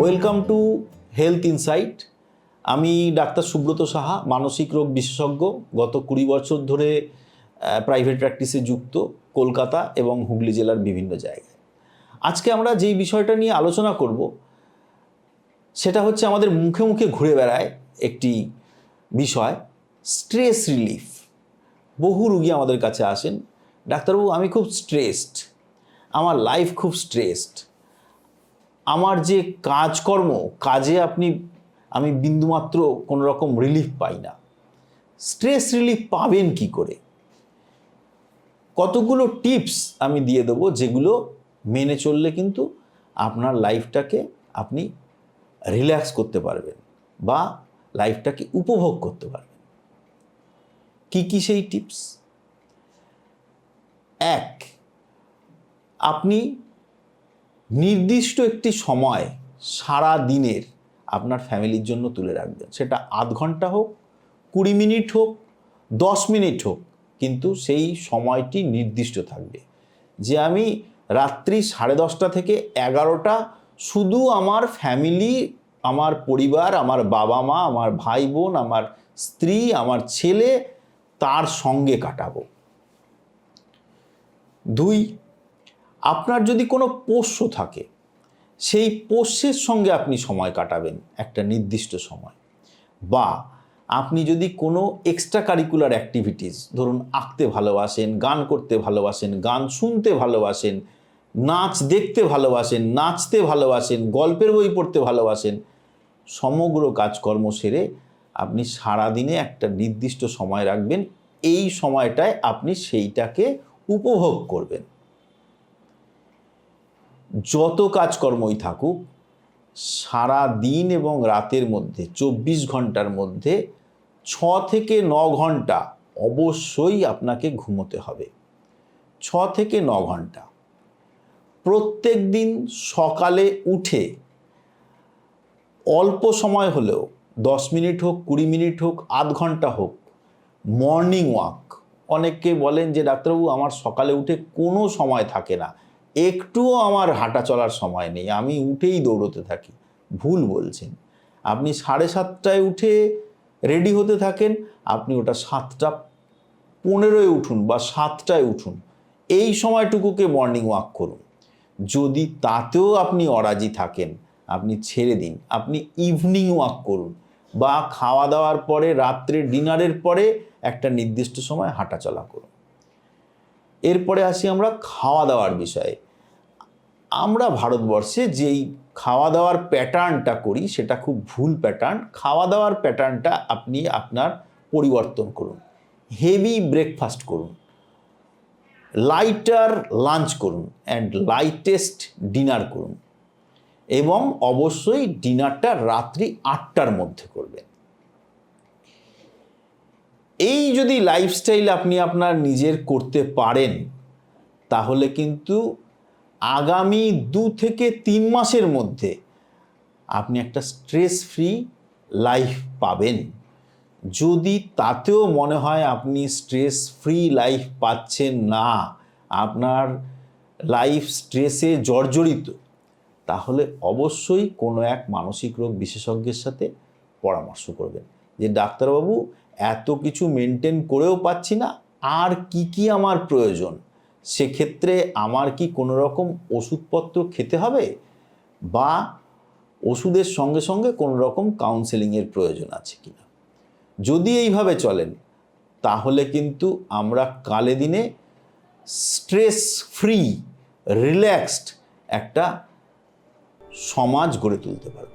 Welcome to health insight. আমি doctor Subrata Saha, মানসিক রোগ বিশেষজ্ঞ, গত কুড়ি বছর ধরে প্রাইভেট প্র্যাকটিসে যুক্ত কলকাতা এবং হুগলি জেলার বিভিন্ন জায়গায়। আজকে আমরা যেই বিষয়টা নিয়ে আলোচনা করব, সেটা হচ্ছে আমাদের মুখে মুখে ঘুরে বেড়ায় একটি বিষয় স্ট্রেস রিলিফ বহু রুগী আমাদের কাছে আসেন, ডাক্তারবাবু, আমি খুব স্ট্রেসড আমার লাইফ খুব স্ট্রেসড আমার যে কাজকর্ম, কাজে আপনি, আমি বিন্দুমাত্র কোনো রকম রিলিফ পাই না। স্ট্রেস রিলিফ পাবেন কি করে? কতগুলো টিপস আমি দিয়ে দেবো যেগুলো মেনে চললে কিন্তু আপনার লাইফটাকে আপনি রিল্যাক্স করতে পারবেন বা লাইফটাকে উপভোগ করতে পারবেন। কি কি সেই টিপস এক, আপনি নির্দিষ্ট একটি সময় সারা দিনের আপনার ফ্যামিলির জন্য তুলে রাখবেন। সেটা আধ ঘণ্টা হোক, কুড়ি মিনিট হোক, দশ মিনিট হোক, কিন্তু সেই সময়টি নির্দিষ্ট থাকবে। যে আমি রাত্রি সাড়ে দশটা থেকে এগারোটা শুধু আমার ফ্যামিলি, আমার পরিবার, আমার বাবা মা, আমার ভাই বোন, আমার স্ত্রী, আমার ছেলে তার সঙ্গে কাটাবো। দুই আপনার যদি কোনো পোষ্য থাকে, সেই পোষ্যের সঙ্গে আপনি সময় কাটাবেন একটা নির্দিষ্ট সময়। বা আপনি যদি কোনো এক্সট্রা কারিকুলার অ্যাক্টিভিটিস ধরুন আঁকতে ভালোবাসেন, গান করতে ভালোবাসেন, গান শুনতে ভালোবাসেন, নাচ দেখতে ভালোবাসেন, নাচতে ভালোবাসেন, গল্পের বই পড়তে ভালোবাসেন, সমগ্র কাজকর্ম সেরে আপনি সারাদিনে একটা নির্দিষ্ট সময় রাখবেন। এই সময়টায় আপনি সেইটাকে উপভোগ করবেন। যত কাজকর্মই থাকুক, সারা দিন এবং রাতের মধ্যে, চব্বিশ ঘণ্টার মধ্যে ছ থেকে ন ঘণ্টা অবশ্যই আপনাকে ঘুমোতে হবে। ছ থেকে ন ঘণ্টা। প্রত্যেক দিন সকালে উঠে অল্প সময় হলেও, দশ মিনিট হোক, কুড়ি মিনিট হোক, আধ ঘণ্টা হোক, মর্নিং ওয়াক, অনেককে বলেন যে, ডাক্তারবাবু, আমার সকালে উঠে কোনো সময় থাকে না। একটুও আমার হাঁটা চলার সময় নেই, আমি উঠেই দৌড়তে থাকি, ভুল বলছেন। আপনি সাড়ে সাতটায় উঠে রেডি হতে থাকেন, আপনি ওটা সাতটা পনেরোয় উঠুন বা সাতটায় উঠুন। এই সময়টুকুকে মর্নিং ওয়াক করুন। যদি তাতেও আপনি অরাজি থাকেন, আপনি ছেড়ে দিন, আপনি ইভিনিং ওয়াক করুন বা খাওয়া দাওয়ার পরে, রাত্রে ডিনারের পরে একটা নির্দিষ্ট সময় হাঁটাচলা করুন। এরপরে আসি আমরা খাওয়া দাওয়ার বিষয়ে। আমরা ভারতবর্ষে যেই খাওয়া দাওয়ার প্যাটার্নটা করি, সেটা খুব ভুল প্যাটার্ন। খাওয়া দাওয়ার প্যাটার্নটা আপনি আপনার পরিবর্তন করুন। হেভি ব্রেকফাস্ট করুন। লাইটার লাঞ্চ করুন অ্যান্ড লাইটেস্ট ডিনার করুন এবং অবশ্যই ডিনারটা রাত্রি আটটার মধ্যে করবেন। এই যদি লাইফস্টাইল আপনি আপনার নিজের করতে পারেন, তাহলে কিন্তু আগামী দু থেকে তিন মাসের মধ্যে আপনি একটা স্ট্রেস ফ্রি লাইফ পাবেন। যদি তাতেও মনে হয় আপনি স্ট্রেস ফ্রি লাইফ পাচ্ছেন না, আপনার লাইফ স্ট্রেসে জর্জরিত, তাহলে অবশ্যই কোনো এক মানসিক রোগ বিশেষজ্ঞের সাথে পরামর্শ করবেন। যে ডাক্তারবাবু এত কিছু মেনটেন করেও পাচ্ছি না। আর কি কি আমার প্রয়োজন? সেক্ষেত্রে আমার কি কোনো রকম ওষুধপত্র খেতে হবে? বা ওষুধের সঙ্গে সঙ্গে কোনো রকম কাউন্সেলিংয়ের প্রয়োজন আছে কি না যদি এইভাবে চলেন, তাহলে কিন্তু আমরা কালে দিনে স্ট্রেস ফ্রি রিল্যাক্সড একটা সমাজ গড়ে তুলতে পারব।